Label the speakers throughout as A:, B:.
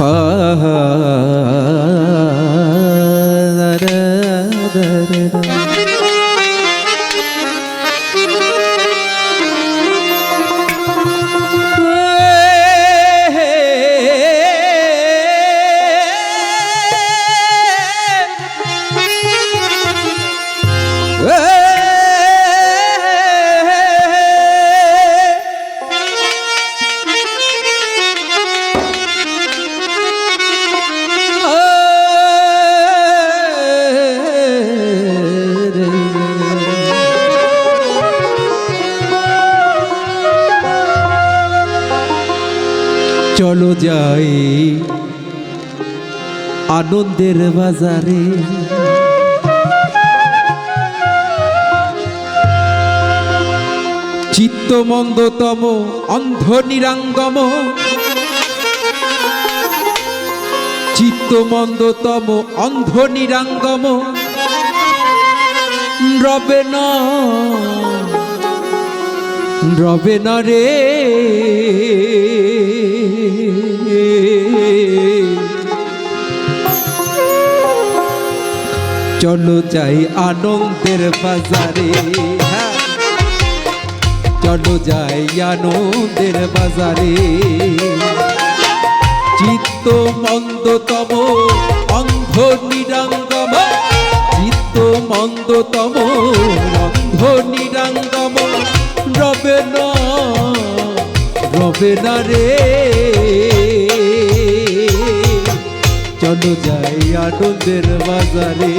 A: আহা। চলো যাই। আনন্দের বাজারে। চিত্তমন্দতম অন্ধ নিরাঙ্গম চিত্তমন্দতম অন্ধ নিরাঙ্গম রবে না রবে না রে। চলো যাই আনন্দের বাজারে হ্যাঁ। চলো যাই আনন্দের বাজারে। চিত্ত মন্দতম, অন্ধ নিরাঙ্গম। চিত্ত মন্দতম, অন্ধ নিরাঙ্গম। রবে রবে না রে। চলো যাই আনন্দের বাজারে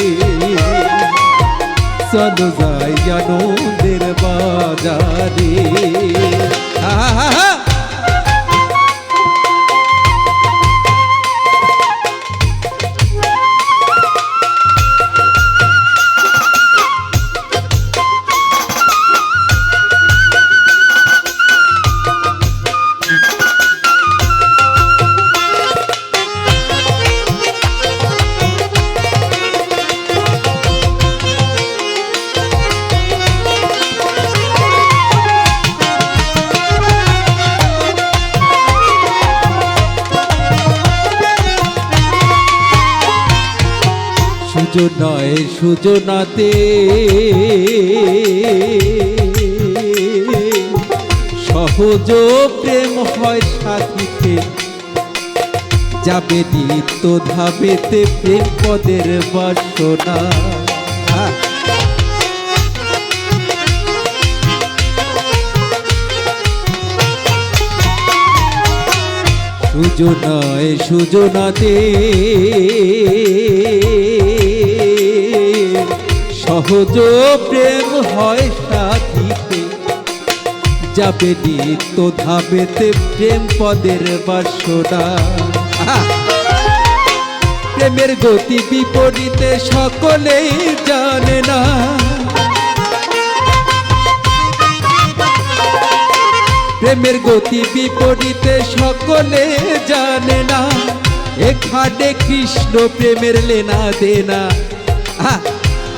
A: চলো যাই আনন্দের বাজারে আহা! সুজনায় সুজনাতে সহজ প্রেম হয় সাথীতে যাবে নিত্য ধাবেতে প্রেম পদের বাসনা। সুজনায় সুজনাতে সহজ প্রেম হয় সাথীতে। যাবে নিত্য ধাবেতে প্রেম পদের বাসনা! প্রেমের গতি বিপরীতে সকলেই জানে না। প্রেমের গতি বিপরীতে সকলে জানে না। এখানে কৃষ্ণ প্রেমের লেনা দেনা।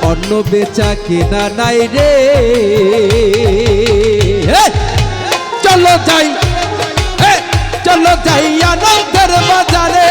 A: অন্য বেচা কেনা নাই রে! চলো যাই! চলো যাই আনন্দের বাজারে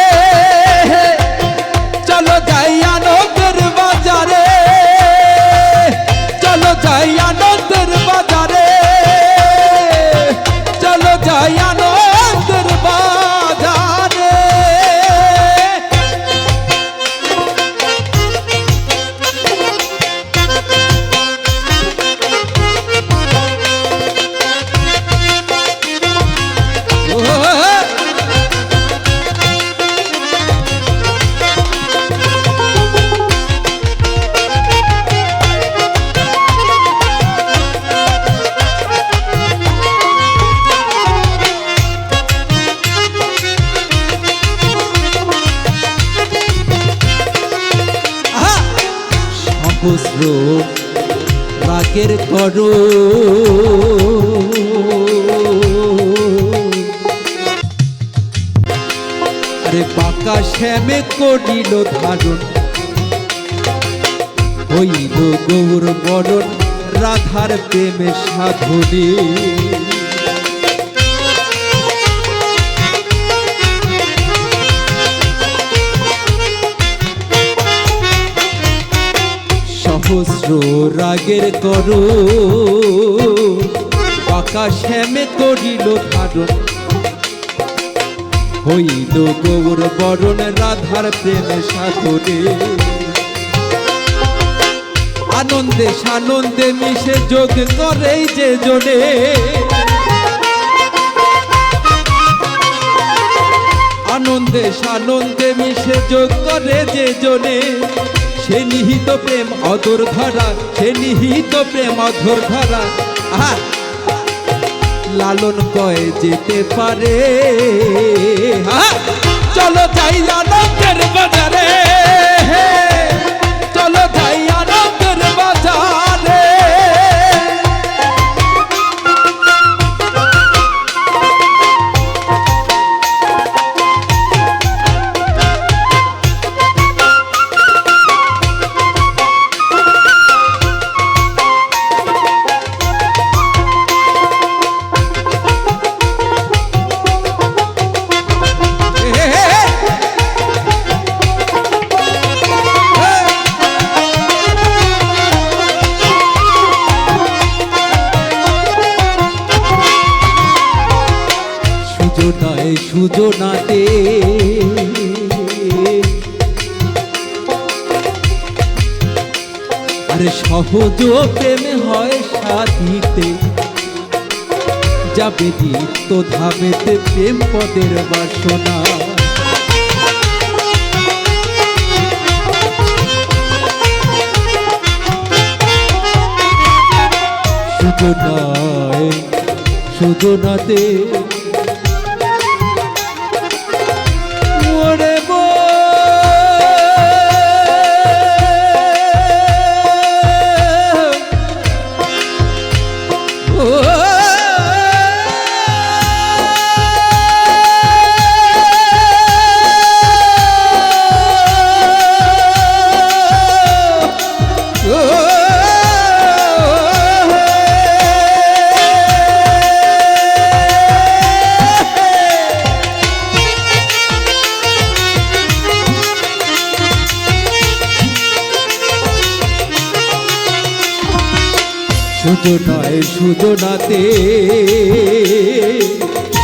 A: রাগের করো আরে পাকা শ্যামে করিল ধারণ। হইল গৌর বরণ রাধার প্রেমে সাধনে। সহস্র রাগের করো পাকা শ্যামে করিল ধারণ হইল গৌর বরণ রাধার প্রেমে সাগরে আনন্দে সানন্দে মিশে যোগ করে যে জনে আনন্দে সানন্দে মিশে যোগ করে যে জনে সে নিহিত প্রেম অধর ধরা সে নিহিত প্রেম অধর ধরা লালন কয়ে, যেতে পারে! চলো যাই লালন বাজারে। সুজনায় সুজনাতে। আরে সহজ প্রেমে হয় যাবে প্রেম পদের বাসনা। সুজনায় সুজনাতে সুজনায় সুজনাতে।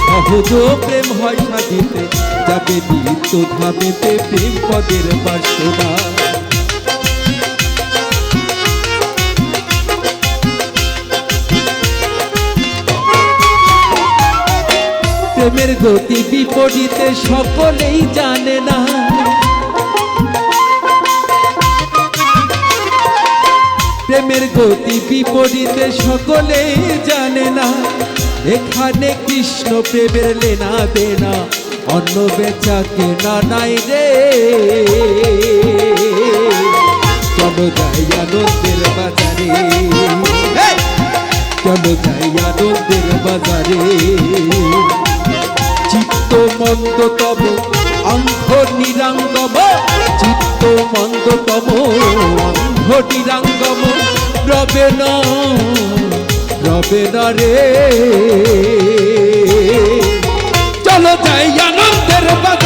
A: সহজ প্রেম হয় সাজিতে যাবে দিত ধাবেতে প্রেম পদের বাসনা। প্রেমের গতি বিপরীতে সকলেই জানে না প্রেমের গতি বিপরীতে সকলে জানে না। এখানে কৃষ্ণ প্রেমের লেনা দেনা অন্য বেচা কেনা নাই রে। চলো যাই আনন্দের বাজারে! চলো যাই আনন্দের বাজারে। চিত্ত মন্দ তব অঙ্গ নিরাঙ্গম অঙ্গ নিরাঙ্গম রবে না রবে না রে। চলো যাই আনন্দের বাজারে